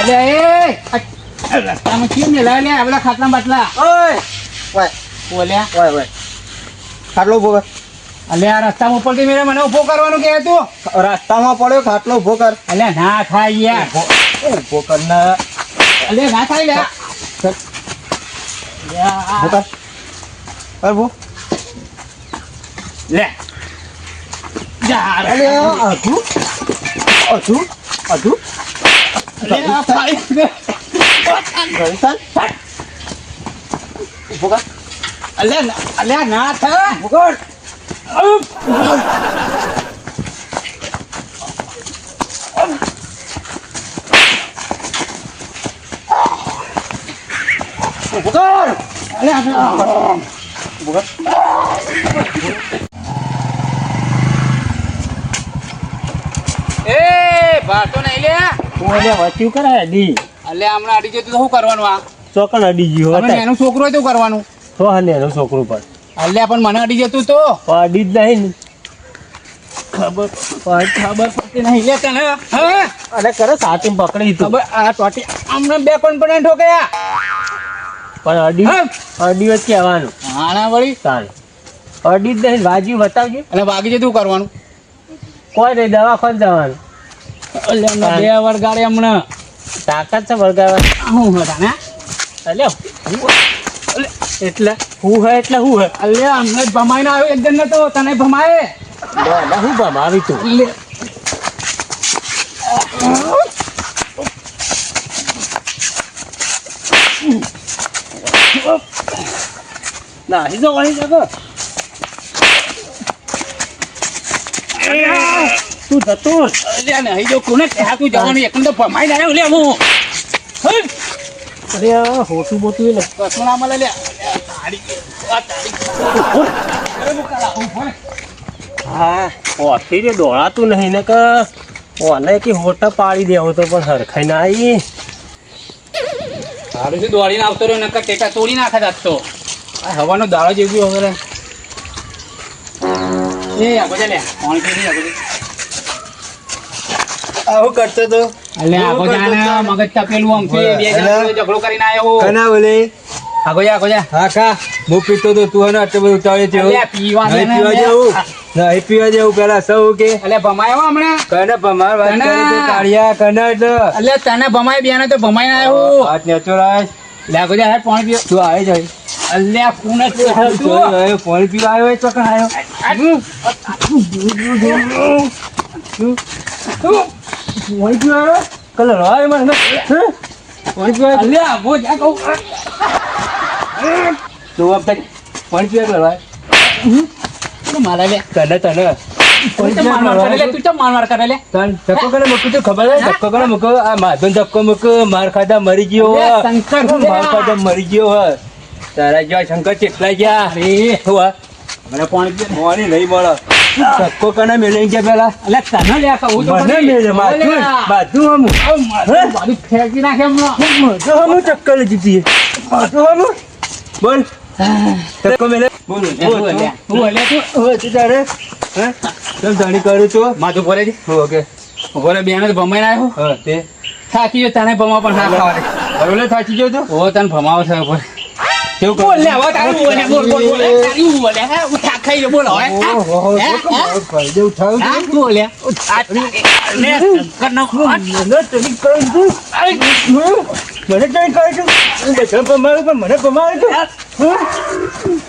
અલે એ રસ્તામાં કેમ ને લાય લે આ બધા ખાટલા બાટલા. ઓય ઓય બોલ્યા ઓય ઓય. ખાટલો ઊભો કર. અલે આ રસ્તામાં ઉપરથી મેરે મને ઊભો કરવાનું કહે તું. રસ્તામાં પડ્યો ખાટલો ઊભો કર. અલે ના થાય યાર. ઊભો કર ને. અલે ના થાય લે. ઊભો કર. કર ઊભો. લે. જા અલે અધુ અધુ અધુ અલે આ પાઇપ ને ગણસન ઊભો કર અલે ના- અલે ના થાય ઊભો કર ઊભો કર અલે આ- ઊભો કર એ ભાતો નહીં લે હું એને વાંચ્યું કરે હમણાં અડી જતું તો શું કરવાનું આ? અડી ગયું હવે એનું છોકરો હોય તો કરવાનું? તો હને એનું છોકરું પણ. અલ્યા પણ મને અડી જતું તો અડી જ નહીં ખબર ખબર પડતી નહીં. લે તને હા? કરે સાચી પકડી ખબર આ ટોટી હમણાં બે ગયા? પણ અડી. અડી જ કહેવાનું. આના વળી. તારે. અડી જ નહીં બાજુ બતાવજો. અને વાગી જતું કરવાનું? કોઈ નહીં દવાખાને જવાનું. બે વળગાડે હમણાં. તાકાત છે વળગાવવાની હું હતા ને અલ્યા એટલે? હું હે એટલે હું હે? અલ્યા હમણાં જ ભમાઈને આવ્યો એક જણ તો તને ભમાય. હું ભમાવી તું. લે. નાહી વળી જગો. તું જતો અલ્યા નહીં જો કોને ત્યાં તું જવાનું એકદમ તો ભમાઈ ના લે હું. અરે અરે હોટું બોતું એ ના મળે લે. તારી આ તારી અરે હું હું હા ઓથી રે દોડાતું નહીં ને કે ઓને કે હોટા પાડી દેવો તો પણ હરખાઈ ના આવી તારું શું દોડીને આવતો રહ્યો નકર ટેટા તોડી નાખે જાત આ હવાનો દાળો જેવી એ લે. જા. આવું કરતો તો એટલે આગો જા મગજ તપેલું આમ બે જણા ઝઘડો કરીને આવ્યો કના બોલે આગો જા આગો જા હા કા હું પીતો તો તું હે ને આટલું બધું ઉતાવળે છે પીવા પીવા. જેવું નહીં પીવા જેવું પેલા સૌ કે એટલે ભમાયો હમણાં કને ભમાર વાત કરી તો કાઢ્યા કને એટલે એટલે તને ભમાય બેને તો ભમાઈને આવ્યો હાથ નેચો રાજ લે આગો જા હે પાણી પીવા તું આવી જાય અલ્યા કોને તું પાણી પીવા આવ્યો તો કણ આવ્યો પાણી આવ્યો કલર હોય મને આવ્યો? અલ્યા આગો જા કહું તું આપ તક પીવા કલર હોય મારા લે તને તને માર ખાધા મરી ગયો માર ખાધા મરી ગયો. તારા જેવા શંકર ચેટલા ગયા મને પાણી નહીં મળે ધક્કો કને મેલી ગયા પેલા? અલ્યા તને લે કહું તો મને મેળે અલ્યા. માધું હમું. મારું ફેંકી નાખે માધું હમું ચક્કર લઈ જીતી માધું હમ. બોલ. ધક્કો મેલે બોલ બોલ તું હું તું હવે તું તારે હે? તમ જાણી કરું છું માથું ભરે છે ઓકે. ભરે બેન તો ભમાઈ આવ્યો હા તે. થાકી ગયો તને ભમા પણ ના ખાવા દે બરોબર થાકી ગયો તું. ઓ તને ભમાવો છે ઉપર કેવું બોલ લે હવે તારું બોલ બોલ બોલ. તારું બોલ હે હું થાક ખાઈ ગયો બોલ શંકરનો ખોટ. મને તરી કરું છું બધા પમારું પણ મને પમારું છું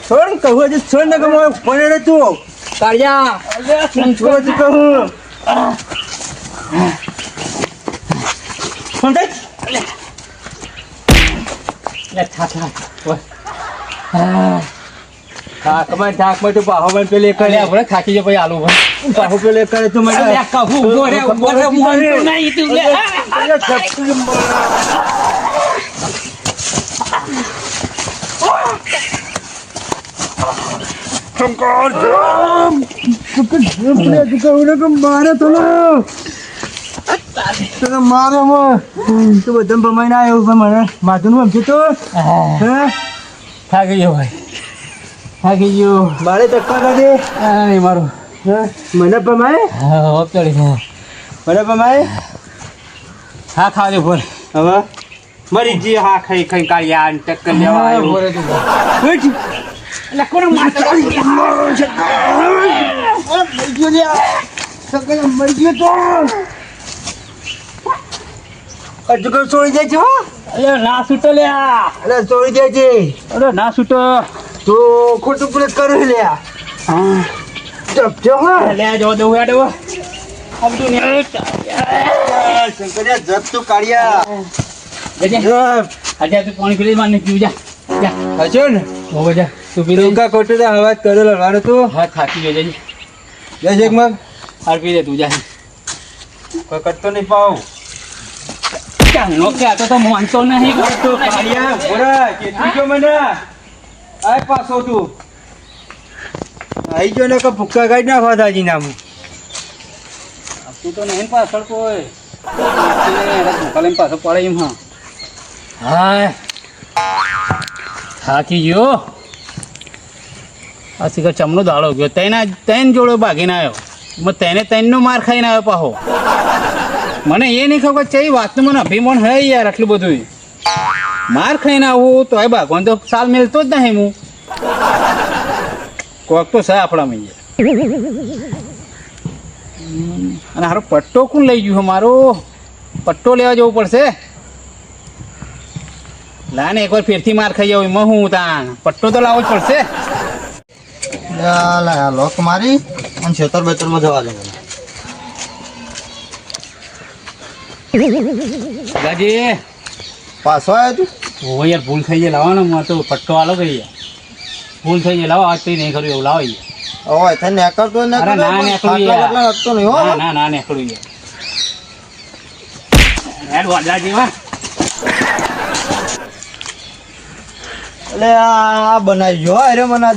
છોડ કહું હજી છોડ ને કહું મને તું કાળિયા હું છોડ કહું સમજાય લે, થા, થા. હા કમાય ઠાકમાં તો પાહો માં પેલે કરે. આપણે થાકી જો પછી આલુ ભાઈ. પાહો પેલે કરે. તો મને લે, કહું, ઊભો રે, ઊભો રે, મોન તો નહીં તું, લે. મારે. તો મારે તું બધા ભમાઈને આવ્યો મને. માથું સમજે તો? થાકી ગયો ભાઈ. થાકી ગયો મારે કાઢે આ મારું. હે? મને હા, હોપ ચડી મને ભમાય હા ખાવા દે બોલ હવે? મરી જી હા ખાઈ ખાઈ કાળિયા અને ટક્કર લેવા આવ્યો. ઉઠ. એટલે મરી ગયો તો. કોઈ છોડી જાય છે હો? અરે ના છૂટો લ્યા. અરે છોડી જાય છે. અરે ના છૂટો. તો ખોટું પ્રેસ કરું લે હા. જો હા. લે જો દઉં હેડો. આમ તું શંકરિયા જપ તું કાઢ્યા આજે તું પાણી પી માને પીવું જા. જા. હજો ને? હોવે જા તું પી લે ટૂંકા ખોટું તો અવાજ કરો લડવાનો તું હા ખાતી જજે. જય જગ મગ હાર પી દે તું જા. કોઈ કરતો નહીં પાવ ચાલો કે આ તો તો માનતો નહીં. કરતો કાઢ્યા બોરા કેટલી જો મને? આય પાછો તું. આઈ જો ને કે ભૂક્કા ના નાખવા દાજી નામ તું તો નહીં પાછળ કોઈ. કાલે પાછળ પડે એમ હા. હાય. થાકી ગયો? આ શીખર ચમનો દાડો ગયો. તેના તૈન જોડો ભાગીને આવ્યો મેં તેને તૈનનો માર ખાઈને આવ્યો પાહો. મને એ નહીં ખબર કે ચઈ વાતનું મને અભિમાન હે યાર આટલું બધું માર ખાઈને આવું તો એ ભાગવાન તો સાલ મેલતો જ નહીં હું. કોક તો છે આપણામાં અને હારો પટ્ટો કોણ લઈ ગયું મારો? પટ્ટો લેવા જવું પડશે? લા ને એકવાર ફેરથી માર ખાઈ જાવ એમાં હું તાણ. પટ્ટો તો લાવવો જ પડશે. લોક મારી અને છેતર બેતરમાં જવા દે. ગાજી પાછો આવ્યો તું? ઓ યાર ભૂલ થઈ જાય લાવવાનો હું તો પટ્ટો આલો ગઈ યાર ભૂલ થઈ જાય લાવો આજ તો નહીં કર્યું એવું લાવો યાર. ઓય તને નેકળતો ને અરે ના નેકળું યાર. ના ના ના નીકળું યાર. હેડ વાદળા જેવા. એટલે આ બનાવી જો અરે મને